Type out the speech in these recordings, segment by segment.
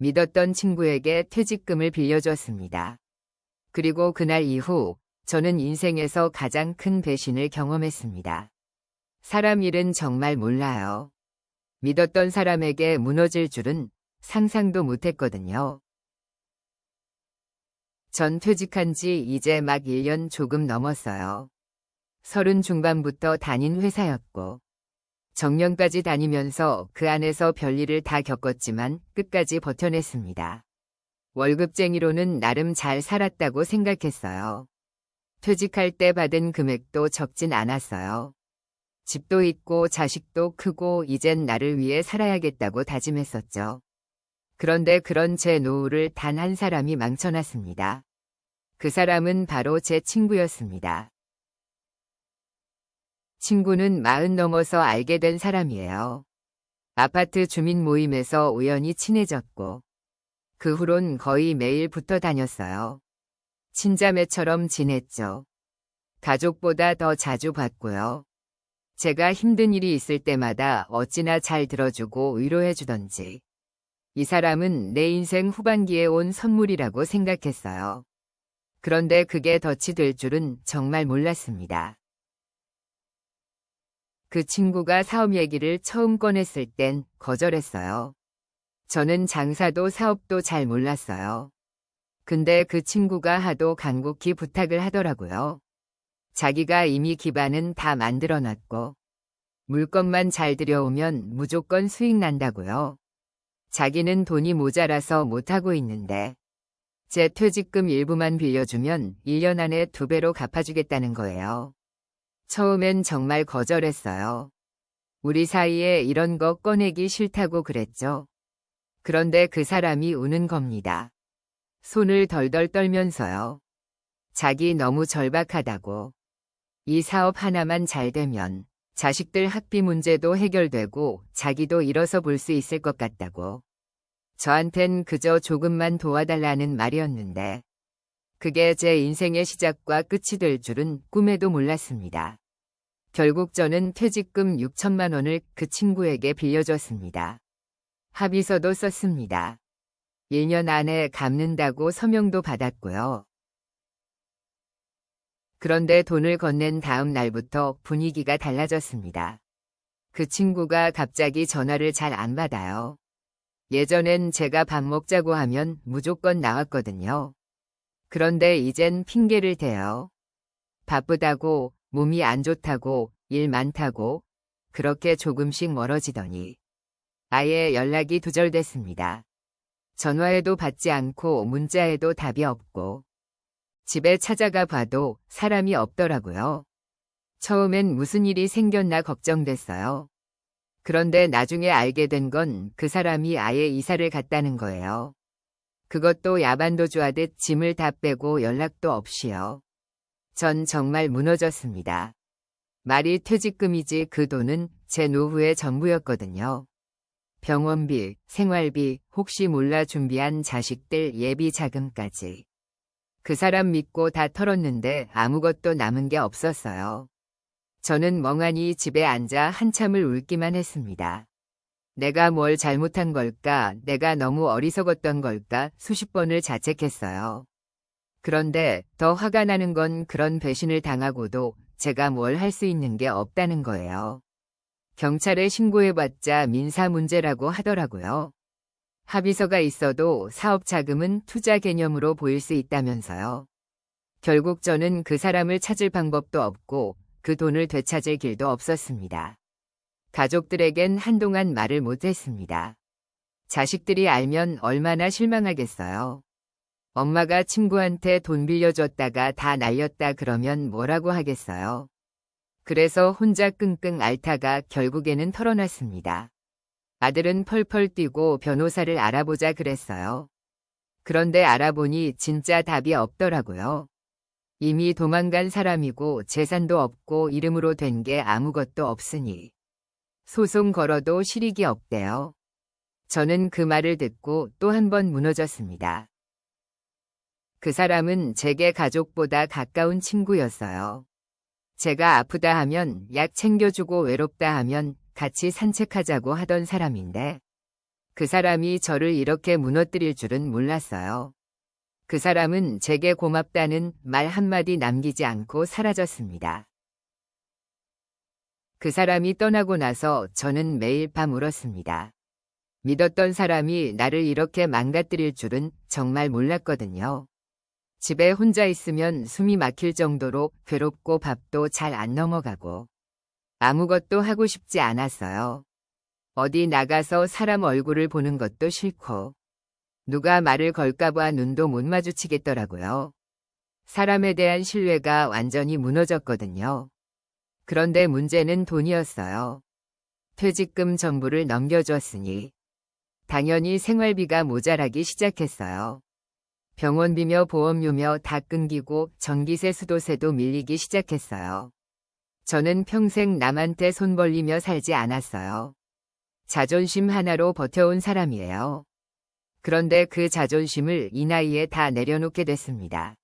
믿었던 친구에게 퇴직금을 빌려줬습니다. 그리고 그날 이후 저는 인생에서 가장 큰 배신을 경험했습니다. 사람 일은 정말 몰라요. 믿었던 사람에게 무너질 줄은 상상도 못했거든요. 전 퇴직한 지 이제 막 1년 조금 넘었어요. 서른 중반부터 다닌 회사였고, 정년까지 다니면서 그 안에서 별일을 다 겪었지만 끝까지 버텨냈습니다. 월급쟁이로는 나름 잘 살았다고 생각했어요. 퇴직할 때 받은 금액도 적진 않았어요. 집도 있고 자식도 크고 이젠 나를 위해 살아야겠다고 다짐했었죠. 그런데 그런 제 노후를 단 한 사람이 망쳐놨습니다. 그 사람은 바로 제 친구였습니다. 친구는 마흔 넘어서 알게 된 사람이에요. 아파트 주민 모임에서 우연히 친해졌고, 그 후론 거의 매일 붙어 다녔어요. 친자매처럼 지냈죠. 가족보다 더 자주 봤고요. 제가 힘든 일이 있을 때마다 어찌나 잘 들어주고 위로해주던지. 이 사람은 내 인생 후반기에 온 선물이라고 생각했어요. 그런데 그게 덫이 될 줄은 정말 몰랐습니다. 그 친구가 사업 얘기를 처음 꺼냈을 땐 거절했어요. 저는 장사도 사업도 잘 몰랐어요. 근데 그 친구가 하도 간곡히 부탁을 하더라고요. 자기가 이미 기반은 다 만들어 놨고, 물건만 잘 들여오면 무조건 수익 난다고요. 자기는 돈이 모자라서 못하고 있는데, 제 퇴직금 일부만 빌려주면 1년 안에 두 배로 갚아주겠다는 거예요. 처음엔 정말 거절했어요. 우리 사이에 이런 거 꺼내기 싫다고 그랬죠. 그런데 그 사람이 우는 겁니다. 손을 덜덜 떨면서요. 자기 너무 절박하다고. 이 사업 하나만 잘 되면 자식들 학비 문제도 해결되고 자기도 일어서 볼 수 있을 것 같다고. 저한텐 그저 조금만 도와달라는 말이었는데 그게 제 인생의 시작과 끝이 될 줄은 꿈에도 몰랐습니다. 결국 저는 퇴직금 6천만 원을 그 친구에게 빌려줬습니다. 합의서도 썼습니다. 1년 안에 갚는다고 서명도 받았고요. 그런데 돈을 건넨 다음 날부터 분위기가 달라졌습니다. 그 친구가 갑자기 전화를 잘 안 받아요. 예전엔 제가 밥 먹자고 하면 무조건 나왔거든요. 그런데 이젠 핑계를 대요. 바쁘다고, 몸이 안 좋다고, 일 많다고, 그렇게 조금씩 멀어지더니 아예 연락이 두절됐습니다. 전화에도 받지 않고 문자에도 답이 없고 집에 찾아가 봐도 사람이 없더라고요. 처음엔 무슨 일이 생겼나 걱정됐어요. 그런데 나중에 알게 된 건 그 사람이 아예 이사를 갔다는 거예요. 그것도 야반도주 하듯 짐을 다 빼고 연락도 없이요. 전 정말 무너졌습니다. 말이 퇴직금이지 그 돈은 제 노후의 전부였거든요. 병원비, 생활비, 혹시 몰라 준비한 자식들 예비 자금까지. 그 사람 믿고 다 털었는데 아무것도 남은 게 없었어요. 저는 멍하니 집에 앉아 한참을 울기만 했습니다. 내가 뭘 잘못한 걸까, 내가 너무 어리석었던 걸까 수십 번을 자책했어요. 그런데 더 화가 나는 건 그런 배신을 당하고도 제가 뭘 할 수 있는 게 없다는 거예요. 경찰에 신고해봤자 민사 문제라고 하더라고요. 합의서가 있어도 사업 자금은 투자 개념으로 보일 수 있다면서요. 결국 저는 그 사람을 찾을 방법도 없고 그 돈을 되찾을 길도 없었습니다. 가족들에겐 한동안 말을 못했습니다. 자식들이 알면 얼마나 실망하겠어요. 엄마가 친구한테 돈 빌려줬다가 다 날렸다 그러면 뭐라고 하겠어요. 그래서 혼자 끙끙 앓다가 결국에는 털어놨습니다. 아들은 펄펄 뛰고 변호사를 알아보자 그랬어요. 그런데 알아보니 진짜 답이 없더라고요. 이미 도망간 사람이고 재산도 없고 이름으로 된 게 아무것도 없으니 소송 걸어도 실익이 없대요. 저는 그 말을 듣고 또 한 번 무너졌습니다. 그 사람은 제게 가족보다 가까운 친구였어요. 제가 아프다 하면 약 챙겨주고 외롭다 하면 같이 산책하자고 하던 사람인데 그 사람이 저를 이렇게 무너뜨릴 줄은 몰랐어요. 그 사람은 제게 고맙다는 말 한마디 남기지 않고 사라졌습니다. 그 사람이 떠나고 나서 저는 매일 밤 울었습니다. 믿었던 사람이 나를 이렇게 망가뜨릴 줄은 정말 몰랐거든요. 집에 혼자 있으면 숨이 막힐 정도로 괴롭고 밥도 잘 안 넘어가고 아무것도 하고 싶지 않았어요. 어디 나가서 사람 얼굴을 보는 것도 싫고 누가 말을 걸까봐 눈도 못 마주치겠더라고요. 사람에 대한 신뢰가 완전히 무너졌거든요. 그런데 문제는 돈이었어요. 퇴직금 전부를 넘겨줬으니 당연히 생활비가 모자라기 시작했어요. 병원비며 보험료며 다 끊기고 전기세 수도세도 밀리기 시작했어요. 저는 평생 남한테 손 벌리며 살지 않았어요. 자존심 하나로 버텨온 사람이에요. 그런데 그 자존심을 이 나이에 다 내려놓게 됐습니다.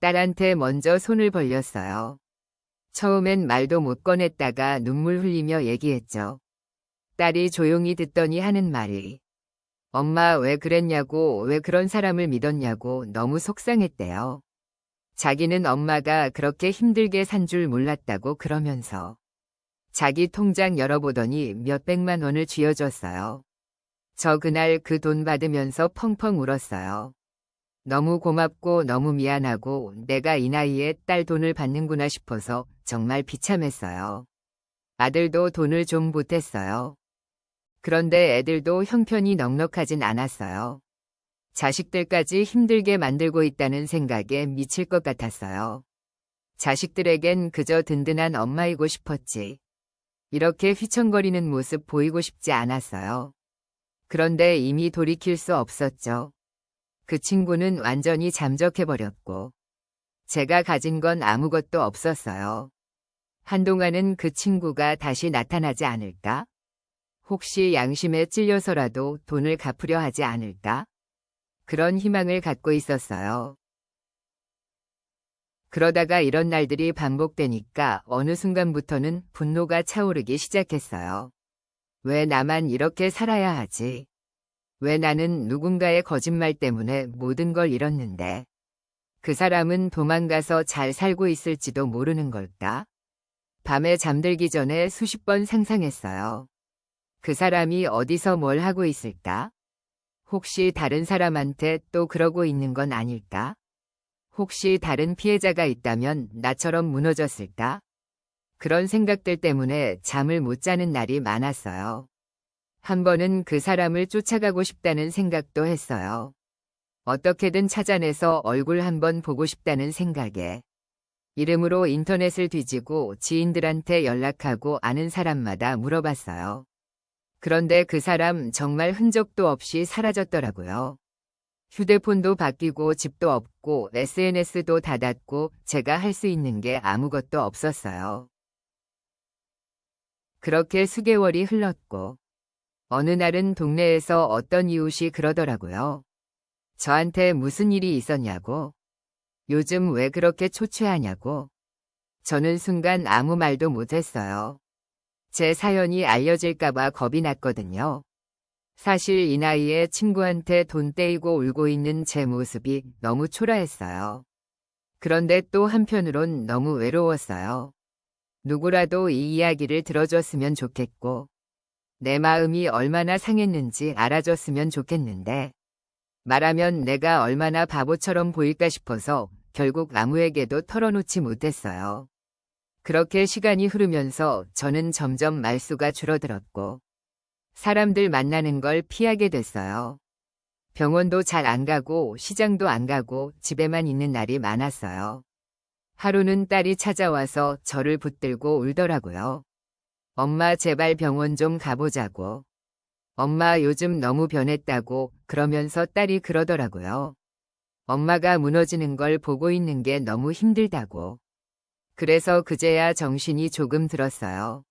딸한테 먼저 손을 벌렸어요. 처음엔 말도 못 꺼냈다가 눈물 흘리며 얘기했죠. 딸이 조용히 듣더니 하는 말이 엄마 왜 그랬냐고 왜 그런 사람을 믿었냐고 너무 속상했대요. 자기는 엄마가 그렇게 힘들게 산 줄 몰랐다고 그러면서 자기 통장 열어보더니 몇백만 원을 쥐어줬어요. 저 그날 그 돈 받으면서 펑펑 울었어요. 너무 고맙고 너무 미안하고 내가 이 나이에 딸 돈을 받는구나 싶어서 정말 비참했어요. 아들도 돈을 좀 보탰어요. 그런데 애들도 형편이 넉넉하진 않았어요. 자식들까지 힘들게 만들고 있다는 생각에 미칠 것 같았어요. 자식들에겐 그저 든든한 엄마이고 싶었지. 이렇게 휘청거리는 모습 보이고 싶지 않았어요. 그런데 이미 돌이킬 수 없었죠. 그 친구는 완전히 잠적해버렸고, 제가 가진 건 아무것도 없었어요. 한동안은 그 친구가 다시 나타나지 않을까? 혹시 양심에 찔려서라도 돈을 갚으려 하지 않을까? 그런 희망을 갖고 있었어요. 그러다가 이런 날들이 반복되니까 어느 순간부터는 분노가 차오르기 시작했어요. 왜 나만 이렇게 살아야 하지? 왜 나는 누군가의 거짓말 때문에 모든 걸 잃었는데? 그 사람은 도망가서 잘 살고 있을지도 모르는 걸까? 밤에 잠들기 전에 수십 번 상상했어요. 그 사람이 어디서 뭘 하고 있을까? 혹시 다른 사람한테 또 그러고 있는 건 아닐까? 혹시 다른 피해자가 있다면 나처럼 무너졌을까? 그런 생각들 때문에 잠을 못 자는 날이 많았어요. 한 번은 그 사람을 쫓아가고 싶다는 생각도 했어요. 어떻게든 찾아내서 얼굴 한 번 보고 싶다는 생각에 이름으로 인터넷을 뒤지고 지인들한테 연락하고 아는 사람마다 물어봤어요. 그런데 그 사람 정말 흔적도 없이 사라졌더라고요. 휴대폰도 바뀌고 집도 없고 SNS도 닫았고 제가 할 수 있는 게 아무것도 없었어요. 그렇게 수개월이 흘렀고 어느 날은 동네에서 어떤 이웃이 그러더라고요. 저한테 무슨 일이 있었냐고. 요즘 왜 그렇게 초췌하냐고. 저는 순간 아무 말도 못했어요. 제 사연이 알려질까봐 겁이 났거든요. 사실 이 나이에 친구한테 돈 떼이고 울고 있는 제 모습이 너무 초라했어요. 그런데 또 한편으론 너무 외로웠어요. 누구라도 이 이야기를 들어줬으면 좋겠고, 내 마음이 얼마나 상했는지 알아줬으면 좋겠는데, 말하면 내가 얼마나 바보처럼 보일까 싶어서 결국 아무에게도 털어놓지 못했어요. 그렇게 시간이 흐르면서 저는 점점 말수가 줄어들었고 사람들 만나는 걸 피하게 됐어요. 병원도 잘 안 가고 시장도 안 가고 집에만 있는 날이 많았어요. 하루는 딸이 찾아와서 저를 붙들고 울더라고요. 엄마 제발 병원 좀 가보자고. 엄마 요즘 너무 변했다고 그러면서 딸이 그러더라고요. 엄마가 무너지는 걸 보고 있는 게 너무 힘들다고. 그래서 그제야 정신이 조금 들었어요.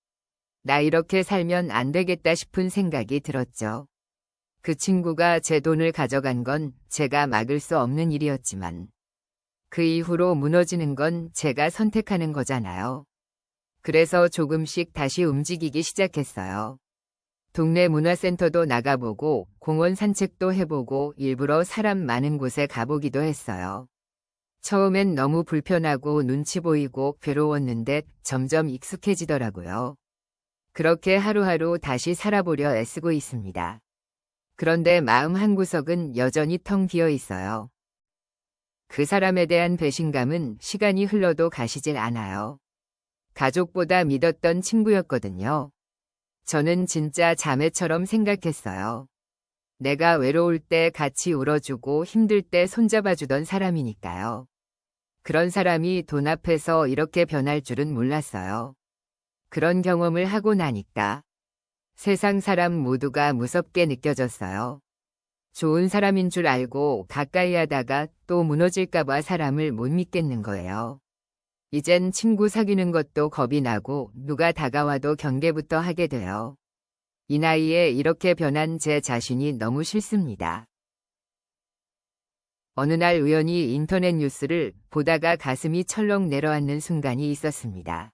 나 이렇게 살면 안 되겠다 싶은 생각이 들었죠. 그 친구가 제 돈을 가져간 건 제가 막을 수 없는 일이었지만 그 이후로 무너지는 건 제가 선택하는 거잖아요. 그래서 조금씩 다시 움직이기 시작했어요. 동네 문화센터도 나가보고 공원 산책도 해보고 일부러 사람 많은 곳에 가보기도 했어요. 처음엔 너무 불편하고 눈치 보이고 괴로웠는데 점점 익숙해지더라고요. 그렇게 하루하루 다시 살아보려 애쓰고 있습니다. 그런데 마음 한구석은 여전히 텅 비어 있어요. 그 사람에 대한 배신감은 시간이 흘러도 가시질 않아요. 가족보다 믿었던 친구였거든요. 저는 진짜 자매처럼 생각했어요. 내가 외로울 때 같이 울어주고 힘들 때 손잡아주던 사람이니까요. 그런 사람이 돈 앞에서 이렇게 변할 줄은 몰랐어요. 그런 경험을 하고 나니까 세상 사람 모두가 무섭게 느껴졌어요. 좋은 사람인 줄 알고 가까이 하다가 또 무너질까봐 사람을 못 믿겠는 거예요. 이젠 친구 사귀는 것도 겁이 나고 누가 다가와도 경계부터 하게 돼요. 이 나이에 이렇게 변한 제 자신이 너무 싫습니다. 어느 날 우연히 인터넷 뉴스를 보다가 가슴이 철렁 내려앉는 순간이 있었습니다.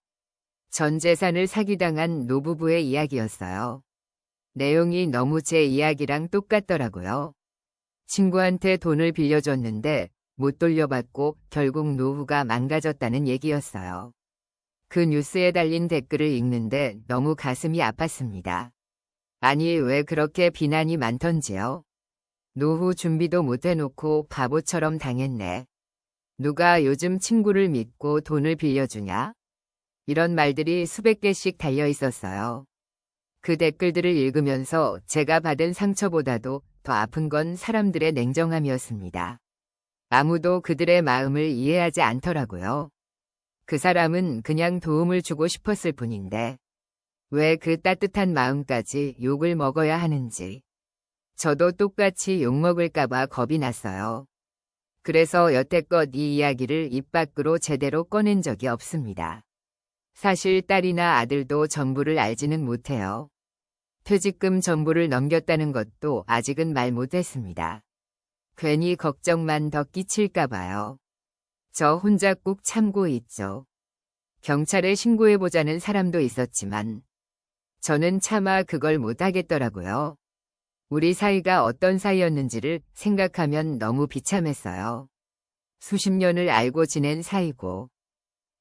전 재산을 사기당한 노부부의 이야기였어요. 내용이 너무 제 이야기랑 똑같더라고요. 친구한테 돈을 빌려줬는데 못 돌려받고 결국 노후가 망가졌다는 얘기였어요. 그 뉴스에 달린 댓글을 읽는데 너무 가슴이 아팠습니다. 아니 왜 그렇게 비난이 많던지요. 노후 준비도 못 해놓고 바보처럼 당했네. 누가 요즘 친구를 믿고 돈을 빌려주냐? 이런 말들이 수백 개씩 달려 있었어요. 그 댓글들을 읽으면서 제가 받은 상처보다도 더 아픈 건 사람들의 냉정함이었습니다. 아무도 그들의 마음을 이해하지 않더라고요. 그 사람은 그냥 도움을 주고 싶었을 뿐인데 왜 그 따뜻한 마음까지 욕을 먹어야 하는지 저도 똑같이 욕먹을까봐 겁이 났어요. 그래서 여태껏 이 이야기를 입 밖으로 제대로 꺼낸 적이 없습니다. 사실 딸이나 아들도 전부를 알지는 못해요. 퇴직금 전부를 넘겼다는 것도 아직은 말 못했습니다. 괜히 걱정만 더 끼칠까봐요. 저 혼자 꾹 참고 있죠. 경찰에 신고해보자는 사람도 있었지만 저는 차마 그걸 못하겠더라고요. 우리 사이가 어떤 사이였는지를 생각하면 너무 비참했어요. 수십 년을 알고 지낸 사이고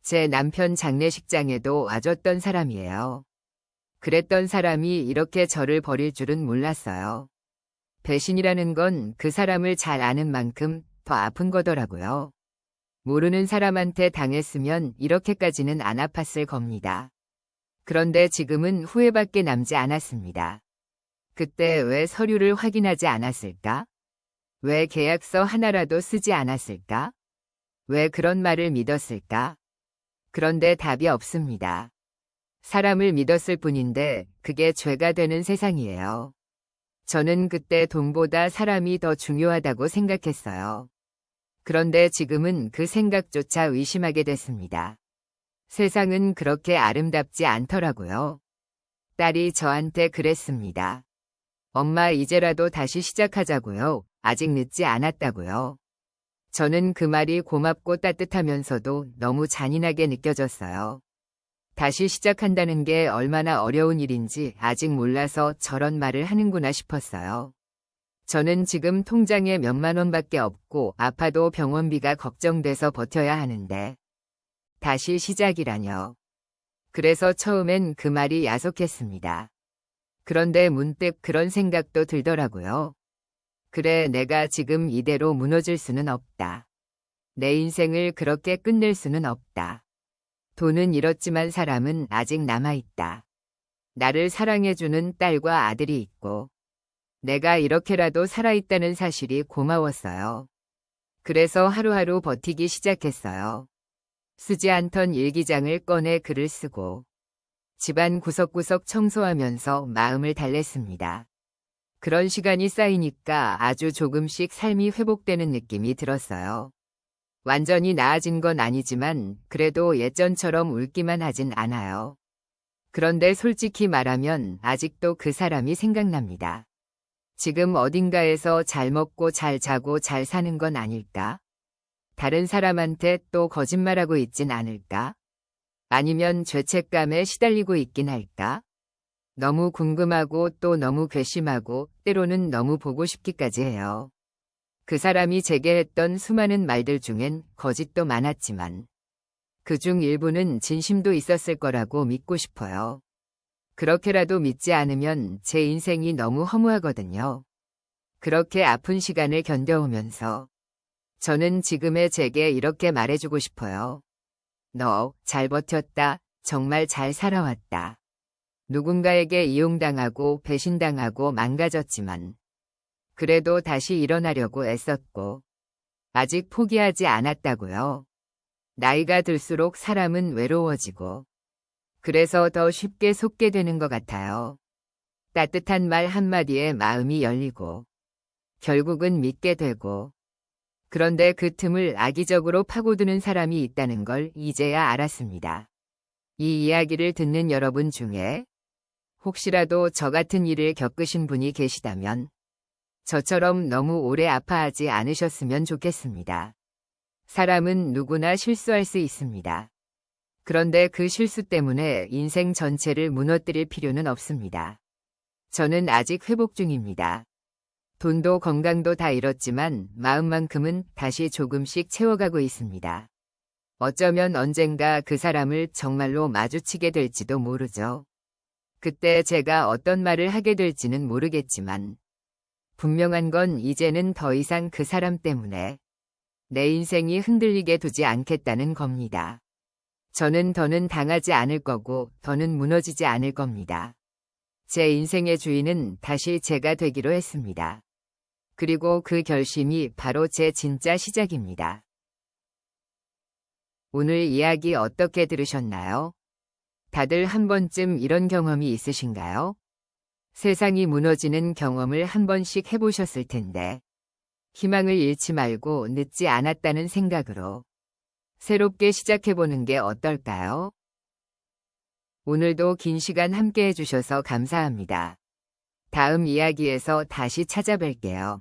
제 남편 장례식장에도 와줬던 사람이에요. 그랬던 사람이 이렇게 저를 버릴 줄은 몰랐어요. 배신이라는 건 그 사람을 잘 아는 만큼 더 아픈 거더라고요. 모르는 사람한테 당했으면 이렇게까지는 안 아팠을 겁니다. 그런데 지금은 후회밖에 남지 않았습니다. 그때 왜 서류를 확인하지 않았을까? 왜 계약서 하나라도 쓰지 않았을까? 왜 그런 말을 믿었을까? 그런데 답이 없습니다. 사람을 믿었을 뿐인데 그게 죄가 되는 세상이에요. 저는 그때 돈보다 사람이 더 중요하다고 생각했어요. 그런데 지금은 그 생각조차 의심하게 됐습니다. 세상은 그렇게 아름답지 않더라고요. 딸이 저한테 그랬습니다. 엄마 이제라도 다시 시작하자고요. 아직 늦지 않았다고요. 저는 그 말이 고맙고 따뜻하면서도 너무 잔인하게 느껴졌어요. 다시 시작한다는 게 얼마나 어려운 일인지 아직 몰라서 저런 말을 하는구나 싶었어요. 저는 지금 통장에 몇만 원밖에 없고 아파도 병원비가 걱정돼서 버텨야 하는데 다시 시작이라뇨. 그래서 처음엔 그 말이 야속했습니다. 그런데 문득 그런 생각도 들더라고요. 그래 내가 지금 이대로 무너질 수는 없다. 내 인생을 그렇게 끝낼 수는 없다. 돈은 잃었지만 사람은 아직 남아있다. 나를 사랑해주는 딸과 아들이 있고, 내가 이렇게라도 살아있다는 사실이 고마웠어요. 그래서 하루하루 버티기 시작했어요. 쓰지 않던 일기장을 꺼내 글을 쓰고, 집안 구석구석 청소하면서 마음을 달랬습니다. 그런 시간이 쌓이니까 아주 조금씩 삶이 회복되는 느낌이 들었어요. 완전히 나아진 건 아니지만 그래도 예전처럼 울기만 하진 않아요. 그런데 솔직히 말하면 아직도 그 사람이 생각납니다. 지금 어딘가에서 잘 먹고 잘 자고 잘 사는 건 아닐까? 다른 사람한테 또 거짓말하고 있진 않을까? 아니면 죄책감에 시달리고 있긴 할까? 너무 궁금하고 또 너무 괘씸하고 때로는 너무 보고 싶기까지 해요. 그 사람이 제게 했던 수많은 말들 중엔 거짓도 많았지만 그 중 일부는 진심도 있었을 거라고 믿고 싶어요. 그렇게라도 믿지 않으면 제 인생이 너무 허무하거든요. 그렇게 아픈 시간을 견뎌오면서 저는 지금의 제게 이렇게 말해주고 싶어요. 너 잘 버텼다. 정말 잘 살아왔다. 누군가에게 이용당하고 배신당하고 망가졌지만 그래도 다시 일어나려고 애썼고 아직 포기하지 않았다고요. 나이가 들수록 사람은 외로워지고 그래서 더 쉽게 속게 되는 것 같아요. 따뜻한 말 한마디에 마음이 열리고 결국은 믿게 되고 그런데 그 틈을 악의적으로 파고드는 사람이 있다는 걸 이제야 알았습니다. 이 이야기를 듣는 여러분 중에 혹시라도 저 같은 일을 겪으신 분이 계시다면 저처럼 너무 오래 아파하지 않으셨으면 좋겠습니다. 사람은 누구나 실수할 수 있습니다. 그런데 그 실수 때문에 인생 전체를 무너뜨릴 필요는 없습니다. 저는 아직 회복 중입니다. 돈도 건강도 다 잃었지만 마음만큼은 다시 조금씩 채워가고 있습니다. 어쩌면 언젠가 그 사람을 정말로 마주치게 될지도 모르죠. 그때 제가 어떤 말을 하게 될지는 모르겠지만 분명한 건 이제는 더 이상 그 사람 때문에 내 인생이 흔들리게 두지 않겠다는 겁니다. 저는 더는 당하지 않을 거고 더는 무너지지 않을 겁니다. 제 인생의 주인은 다시 제가 되기로 했습니다. 그리고 그 결심이 바로 제 진짜 시작입니다. 오늘 이야기 어떻게 들으셨나요? 다들 한 번쯤 이런 경험이 있으신가요? 세상이 무너지는 경험을 한 번씩 해보셨을 텐데, 희망을 잃지 말고 늦지 않았다는 생각으로 새롭게 시작해보는 게 어떨까요? 오늘도 긴 시간 함께 해주셔서 감사합니다. 다음 이야기에서 다시 찾아뵐게요.